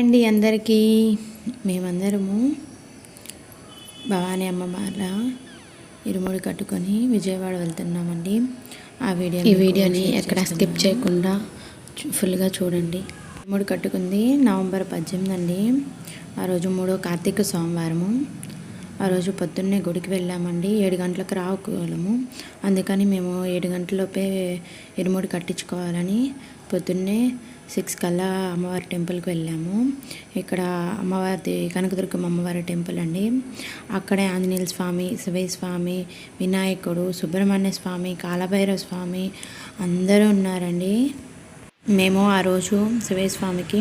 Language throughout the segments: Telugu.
అండి అందరికీ. మేమందరము భవానీ అమ్మవార్ల ఇరుముడి కట్టుకొని విజయవాడ వెళ్తున్నామండి. ఆ వీడియో ఈ వీడియోని ఎక్కడ స్కిప్ చేయకుండా ఫుల్గా చూడండి. ఇరుముడి కట్టుకుంది నవంబర్ పద్దెనిమిది అండి. ఆ రోజు మూడో కార్తీక సోమవారము. ఆ రోజు పొద్దున్నే గుడికి వెళ్ళామండి. ఏడు గంటలకు రావుకోగలము అందుకని మేము ఏడు గంటలలోపే ఇరుముడి కట్టించుకోవాలని పొద్దున్నే సిక్స్ కల్లా అమ్మవారి టెంపుల్కి వెళ్ళాము. ఇక్కడ అమ్మవారిది కనకదుర్గమ్మ అమ్మవారి టెంపుల్ అండి. అక్కడే ఆంజనేయుల స్వామి శివయ స్వామి వినాయకుడు సుబ్రహ్మణ్య స్వామి కాలభైరవ స్వామి అందరూ ఉన్నారండి. మేము ఆ రోజు శివయ స్వామికి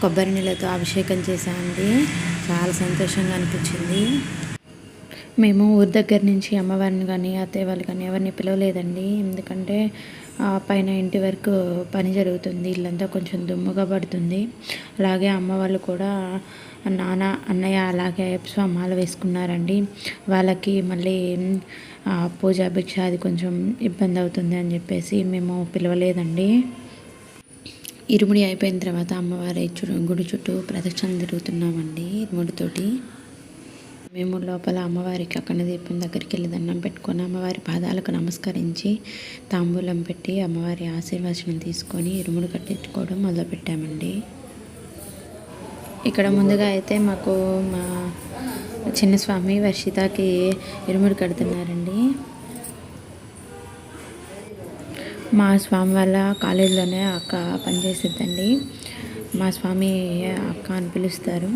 కొబ్బరి నీళ్ళతో అభిషేకం చేశామండి. చాలా సంతోషంగా అనిపించింది. మేము ఊరి దగ్గర నుంచి అమ్మవారిని కానీ అత్తయ్య వాళ్ళు కానీ ఎవరిని పిలవలేదండి. ఎందుకంటే పైన ఇంటి వరకు పని జరుగుతుంది. ఇల్లంతా కొంచెం దుమ్ముగా పడుతుంది. అలాగే అమ్మ వాళ్ళు కూడా నాన్న అన్నయ్య అలాగే అయ్యప్ప మాల వేసుకున్నారండి. వాళ్ళకి మళ్ళీ ఆ, పూజ భిక్ష అది కొంచెం ఇబ్బంది అవుతుంది అని చెప్పేసి మేము పిలవలేదండి. ఇరుముడి అయిపోయిన తర్వాత అమ్మవారి చు- గుడి చుట్టూ ప్రదక్షిణ తిరుగుతున్నామండి ఇరుముడితోటి మేము లోపల అమ్మవారికి అక్కడ దీపం దగ్గరికి వెళ్ళి దండం పెట్టుకొని అమ్మవారి పాదాలకు నమస్కరించి తాంబూలం పెట్టి అమ్మవారి ఆశీర్వచనం తీసుకొని ఇరుముడు కట్టించుకోవడం మొదలుపెట్టామండి. ఇక్కడ ముందుగా అయితే మాకు మా చిన్న స్వామి వర్షితకి ఇరుముడు కడుతున్నారండి. మా స్వామి వాళ్ళ కాలేజీలోనే అక్క పనిచేసిద్దండి. మా స్వామి అక్క అని పిలుస్తారు.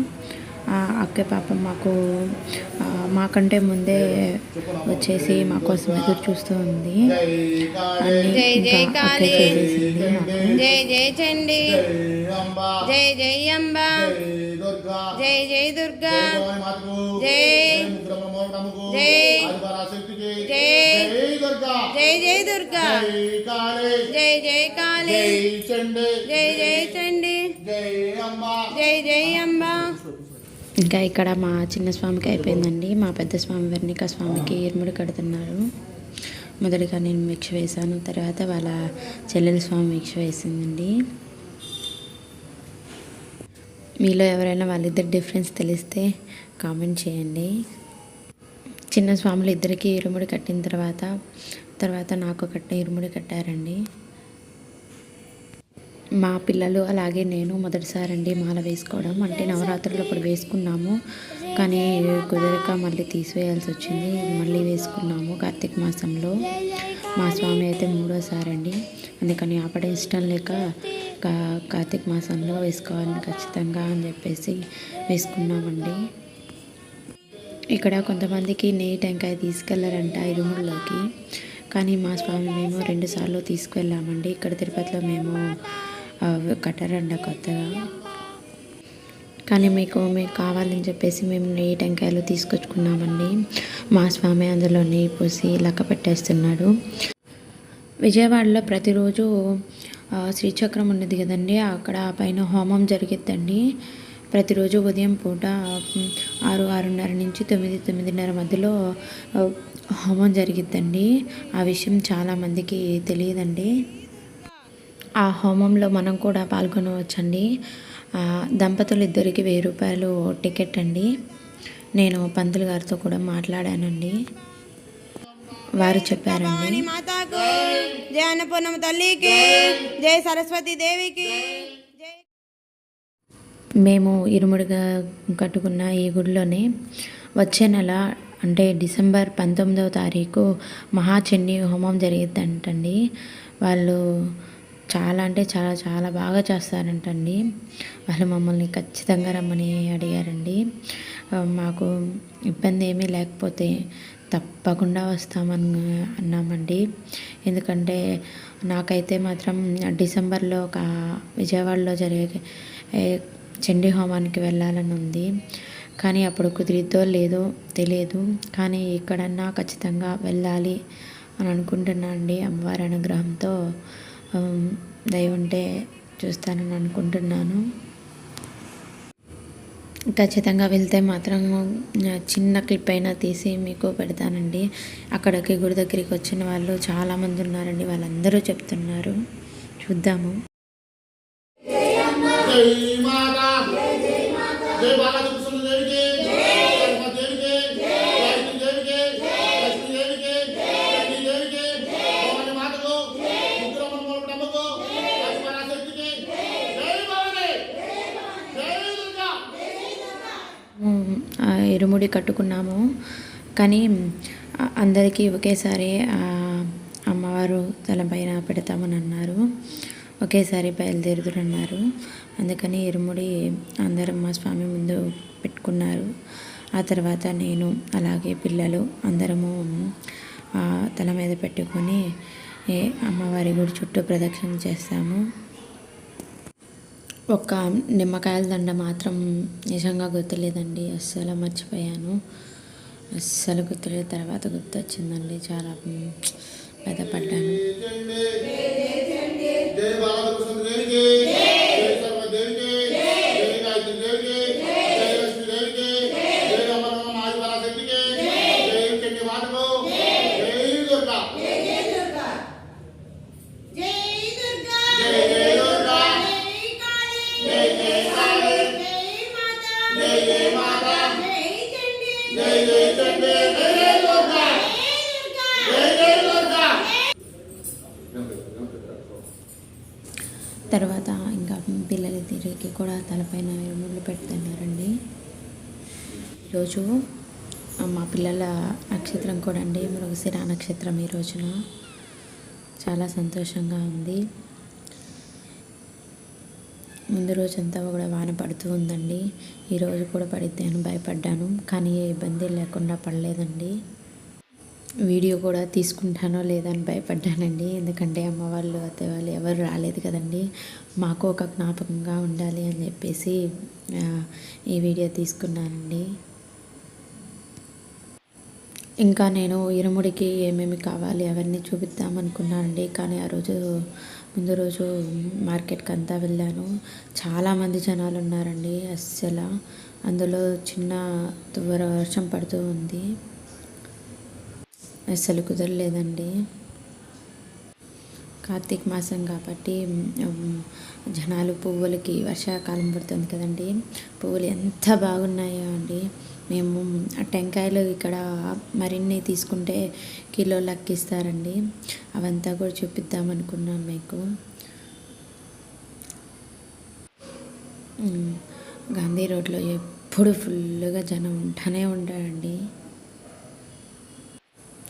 అక్క పాపం మాకు మాకంటే ముందే వచ్చేసి మా కోసం ఎదురు చూస్తూ ఉంది అన్ని జై జై చండి జై జై అంబ జై జై దుర్గా జై జై జై జై జై దుర్గా జై జై కాళీ జై జై చండి జై జై అంబ ఇంకా ఇక్కడ మా చిన్న స్వామికి అయిపోయిందండి. మా పెద్ద స్వామి వెర్ణిక స్వామికి ఇరుముడి కడుతున్నారు. మొదటిగా నేను వీక్ష వేశాను తర్వాత వాళ్ళ చెల్లెల స్వామి వీక్ష వేసిందండి. మీలో ఎవరైనా వాళ్ళిద్దరు డిఫరెన్స్ తెలిస్తే కామెంట్ చేయండి. చిన్న స్వాములు ఇద్దరికి ఇరుముడి కట్టిన తర్వాత తర్వాత నాకు కట్టిన ఇరుముడి కట్టారండి. మా పిల్లలు అలాగే నేను మొదటిసారి అండి మాల వేసుకోవడం. అంటే నవరాత్రులు అప్పుడు వేసుకున్నాము. కానీ కుదరక మళ్ళీ తీసివేయాల్సి వచ్చింది. మళ్ళీ వేసుకున్నాము కార్తీక మాసంలో. మా స్వామి అయితే మూడోసారి అండి అందుకని ఆపడం ఇష్టం లేక కా- కార్తీక మాసంలో వేసుకోవాలని ఖచ్చితంగా అని చెప్పేసి వేసుకున్నామండి. ఇక్కడ కొంతమందికి నెయ్యి టెంకాయ తీసుకెళ్ళారంట ఇరుముల్లోకి కానీ మా స్వామి మేము రెండుసార్లు తీసుకువెళ్ళామండి ఇక్కడ తిరుపతిలో మేము కట్టరండి కొత్తగా. కానీ మీకు మీకు కావాలని చెప్పేసి మేము నెయ్యి టెంకాయలు తీసుకొచ్చుకున్నామండి. మా స్వామి అందులో నెయ్యి పోసి లెక్క పెట్టేస్తున్నాడు. విజయవాడలో ప్రతిరోజు శ్రీచక్రం ఉన్నది కదండి. అక్కడ పైన హోమం జరిగిద్దండి. ప్రతిరోజు ఉదయం పూట ఆరు ఆరున్నర నుంచి తొమ్మిది తొమ్మిదిన్నర మధ్యలో హోమం జరిగిద్దండి. ఆ విషయం చాలామందికి తెలియదండి. ఆ హోమంలో మనం కూడా పాల్గొనవచ్చండి. దంపతులు ఇద్దరికి వెయ్యి రూపాయలు టికెట్ అండి నేను పంతులు గారితో కూడా మాట్లాడానండి. వారు చెప్పారండి. భవాని మాతాకు జై అన్నపూర్ణమ్మ తల్లికి జై సరస్వతి దేవికి మేము ఇరుముడిగా కట్టుకున్న ఈ గుడిలోనే వచ్చే నెల అంటే డిసెంబర్ పంతొమ్మిదవ తారీఖు మహాచండీ హోమం జరిగిద్దంటండి. వాళ్ళు చాలా అంటే చాలా చాలా బాగా చేస్తారంటండి. వాళ్ళు మమ్మల్ని ఖచ్చితంగా రమ్మని అడిగారండి. మాకు ఇబ్బంది ఏమీ లేకపోతే తప్పకుండా వస్తామని అన్నామండి. ఎందుకంటే నాకైతే మాత్రం డిసెంబర్లో ఒక విజయవాడలో జరిగే ఏ, చండీ హోమానికి వెళ్ళాలని ఉంది. కానీ అప్పుడు కుదిరిద్దో లేదో తెలియదు. కానీ ఇక్కడన్నా ఖచ్చితంగా వెళ్ళాలి అని అనుకుంటున్నా అండి. అమ్మవారి అనుగ్రహంతో దయ ఉంటే చూస్తానని అనుకుంటున్నాను. ఖచ్చితంగా వెళ్తే మాత్రం చిన్న క్లిప్ అయినా తీసి మీకు పెడతానండి. అక్కడికి గుడి దగ్గరికి వచ్చిన వాళ్ళు చాలామంది ఉన్నారండి వాళ్ళందరూ చెప్తున్నారు. చూద్దాము జై మాతా బాగా చూపిస్తుంది దేవికి సరస్వతి దేవికి గాయత్రి దేవికి లక్ష్మీ దేవికి లక్ష్మీ దేవికి భవాని మాతకు రుద్రమణ మూలపుటమ్మకు లక్ష్మణాశక్తికి జై భవాని జై దుర్గా ఉమ్, ఆ ఇరుముడి కట్టుకున్నాము. కానీ అందరికీ ఒకేసారి అమ్మవారు తలపైన పెడతామని అన్నారు. ఒకేసారి బయలుదేరుతున్నారు అందుకని ఇరుముడి అందరం మా స్వామి ముందు పెట్టుకున్నారు. ఆ తర్వాత నేను అలాగే పిల్లలు అందరము ఆ, తల మీద పెట్టుకొని అమ్మవారి గుడి చుట్టూ ప్రదక్షిణ చేస్తాము. ఒక నిమ్మకాయల దండ మాత్రం నిజంగా గుర్తులేదండి అస్సలు మర్చిపోయాను అస్సలు గుర్తులేదు తర్వాత గుర్తొచ్చిందండి చాలా బాధపడ్డాను తర్వాత ఇంకా పిల్లల తిరిగి కూడా తలపైన ఎరుములు పెడుతున్నారండి. ఈరోజు మా పిల్లల నక్షత్రం కూడా అండి మృగశిర నక్షత్రం ఈ రోజున. చాలా సంతోషంగా ఉంది. ముందు రోజంతా కూడా వాన పడుతూ ఉందండి. ఈరోజు కూడా పడితే భయపడ్డాను. కానీ ఏ ఇబ్బంది లేకుండా పడలేదండి. వీడియో కూడా తీసుకుంటానో లేదని భయపడ్డానండి. ఎందుకంటే అమ్మ వాళ్ళు అత్తే వాళ్ళు ఎవరు రాలేదు కదండి. మాకు ఒక జ్ఞాపకంగా ఉండాలి అని చెప్పేసి ఈ వీడియో తీసుకున్నానండి. ఇంకా నేను ఇరుముడికి ఏమేమి కావాలి అవన్నీ చూపిద్దామనుకున్నానండి కానీ ఆ రోజు ముందు రోజు మార్కెట్కి అంతా వెళ్ళాను. చాలామంది జనాలు ఉన్నారండి అస్సలు. అందులో చిన్న వర్షం పడుతూ ఉంది. అసలు కుదరలేదండి. కార్తీక మాసం కాబట్టి జనాలు పువ్వులకి వర్షాకాలం పడుతుంది కదండి. పువ్వులు ఎంత బాగున్నాయో అండి. మేము ఆ టెంకాయలు ఇక్కడ మరిన్ని తీసుకుంటే కిలో లెక్కిస్తారండి. అవంతా కూడా చూపిద్దాం అనుకున్నాం మీకు. గాంధీ రోడ్లో ఎప్పుడు ఫుల్గా జనం ఉంటానే ఉంటారండి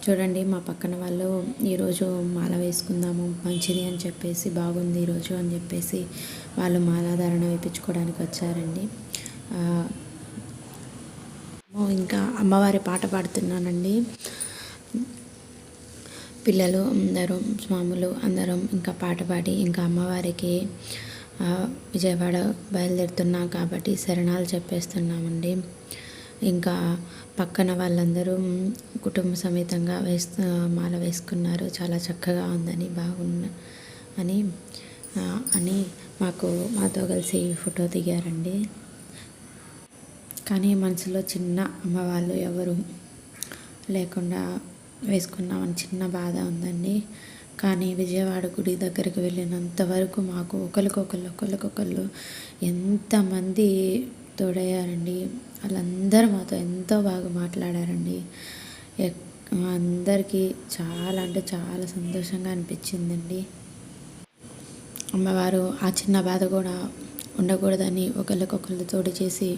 చూడండి మా పక్కన వాళ్ళు ఈరోజు మాల వేసుకుందాము మంచిది అని చెప్పేసి బాగుంది ఈరోజు అని చెప్పేసి వాళ్ళు మాలాధారణ వేయించుకోవడానికి వచ్చారండి. ఇంకా అమ్మవారి పాట పాడుతున్నానండి. పిల్లలు అందరూ స్వాములు అందరం ఇంకా పాట పాడి ఇంకా అమ్మవారికి విజయవాడ బయలుదేరుతున్నాం కాబట్టి శరణాలు చెప్పేస్తున్నామండి. ఇంకా పక్కన వాళ్ళందరూ కుటుంబ సమేతంగా వేస్తూ మాల వేసుకున్నారు. చాలా చక్కగా ఉందని బాగున్న అని అని మాకు మాతో కలిసి ఫోటో దిగారండి. కానీ మనసులో చిన్న అమ్మవాళ్ళు ఎవరు లేకుండా వేసుకున్నామని చిన్న బాధ ఉందండి. కానీ విజయవాడ గుడి దగ్గరికి వెళ్ళినంత వరకు మాకు ఒకరికొకళ్ళు ఒకరికొకళ్ళు ఎంతమంది తోడయ్యారండి. వాళ్ళందరూ మాతో ఎంతో బాగా మాట్లాడారండి. అందరికీ చాలా అంటే చాలా సంతోషంగా అనిపించిందండి. అమ్మవారు ఆ చిన్న బాధ కూడా ఉండకూడదని ఒకరికొకరు తోడు చేసి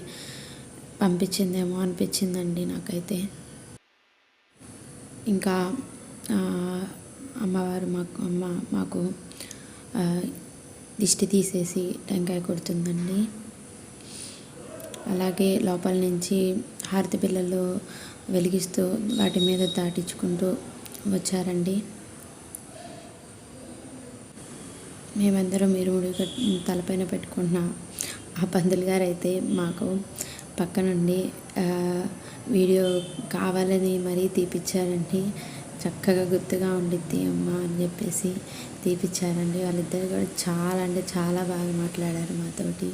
పంపించిందేమో అనిపించిందండి నాకైతే. ఇంకా అమ్మవారు మాకు అమ్మ మాకు దిష్టి తీసేసి టెంకాయ కొడుతుందండి. అలాగే లోపల నుంచి హారతి పిల్లలు వెలిగిస్తూ వాటి మీద దాటించుకుంటూ వచ్చారండి. మేమందరం మీరు కట్- తలపైన పెట్టుకుంటున్నాం ఆ పందులు గారు అయితే మాకు పక్క నుండి వీడియో కావాలని మరీ తీపిచ్చారండి. చక్కగా గుర్తుగా ఉండిద్ది అమ్మ అని చెప్పేసి తీపిచ్చారండి. వాళ్ళిద్దరు కూడా చాలా అంటే చాలా బాగా మాట్లాడారు మాతోటి.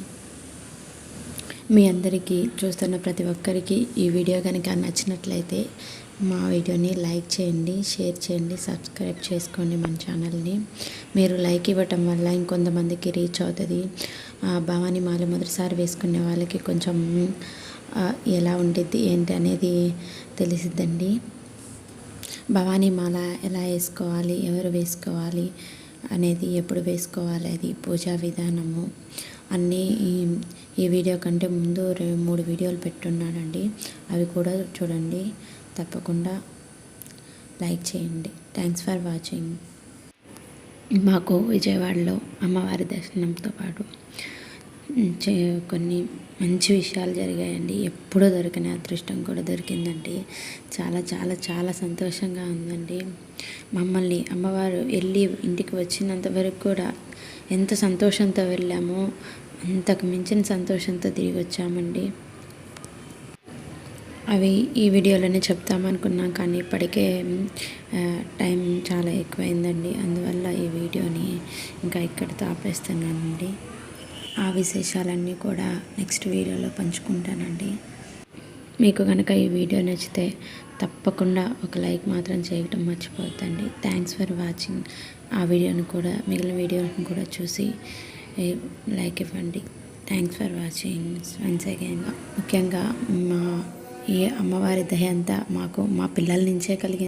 మీ అందరికీ చూస్తున్న ప్రతి ఒక్కరికి ఈ వీడియో కనుక నచ్చినట్లయితే మా వీడియోని లైక్ చేయండి షేర్ చేయండి సబ్స్క్రైబ్ చేసుకోండి మన ఛానల్ని. మీరు లైక్ ఇవ్వటం వల్ల ఇంకొంతమందికి రీచ్ అవుతుంది. ఆ, భవానీ మాల మొదటిసారి వేసుకునే వాళ్ళకి కొంచెం ఎలా ఉంటుంది ఏంటి అనేది తెలిసిద్దండి. భవానీ మాల ఎలా వేసుకోవాలి ఎవరు వేసుకోవాలి అనేది ఎప్పుడు వేసుకోవాలి అది పూజా విధానము. అన్నీ ఈ వీడియో కంటే ముందు మూడు వీడియోలు పెట్టున్నానండి. అవి కూడా చూడండి. తప్పకుండా లైక్ చేయండి. థ్యాంక్స్ ఫర్ వాచింగ్ మాకు విజయవాడలో అమ్మవారి దర్శనంతో పాటు చే కొన్ని మంచి విషయాలు జరిగాయండి. ఎప్పుడూ దొరికిన అదృష్టం కూడా దొరికిందండి. చాలా చాలా చాలా సంతోషంగా ఉందండి. మమ్మల్ని అమ్మవారు వెళ్ళి ఇంటికి వచ్చినంత వరకు కూడా ఎంత సంతోషంతో వెళ్ళామో అంతకు మించిన సంతోషంతో తిరిగి వచ్చామండి. అవి ఈ వీడియోలోనే చెప్తామనుకున్నాం కానీ ఇప్పటికే టైం చాలా ఎక్కువైందండి. అందువల్ల ఈ వీడియోని ఇంకా ఇక్కడితో ఆపేస్తున్నానండి. ఆ విశేషాలన్నీ కూడా నెక్స్ట్ వీడియోలో పంచుకుంటానండి. మీకు కనుక ఈ వీడియో నచ్చితే తప్పకుండా ఒక లైక్ మాత్రం చేయటం మర్చిపోద్దండి థ్యాంక్స్ ఫర్ వాచింగ్ ఆ వీడియోని కూడా మిగిలిన వీడియోని కూడా చూసి లైక్ ఇవ్వండి. Thanks for watching once again ముఖ్యంగా మా ఈ అమ్మవారి దయ అంతా మాకు మా పిల్లల నుంచే కలిగింది.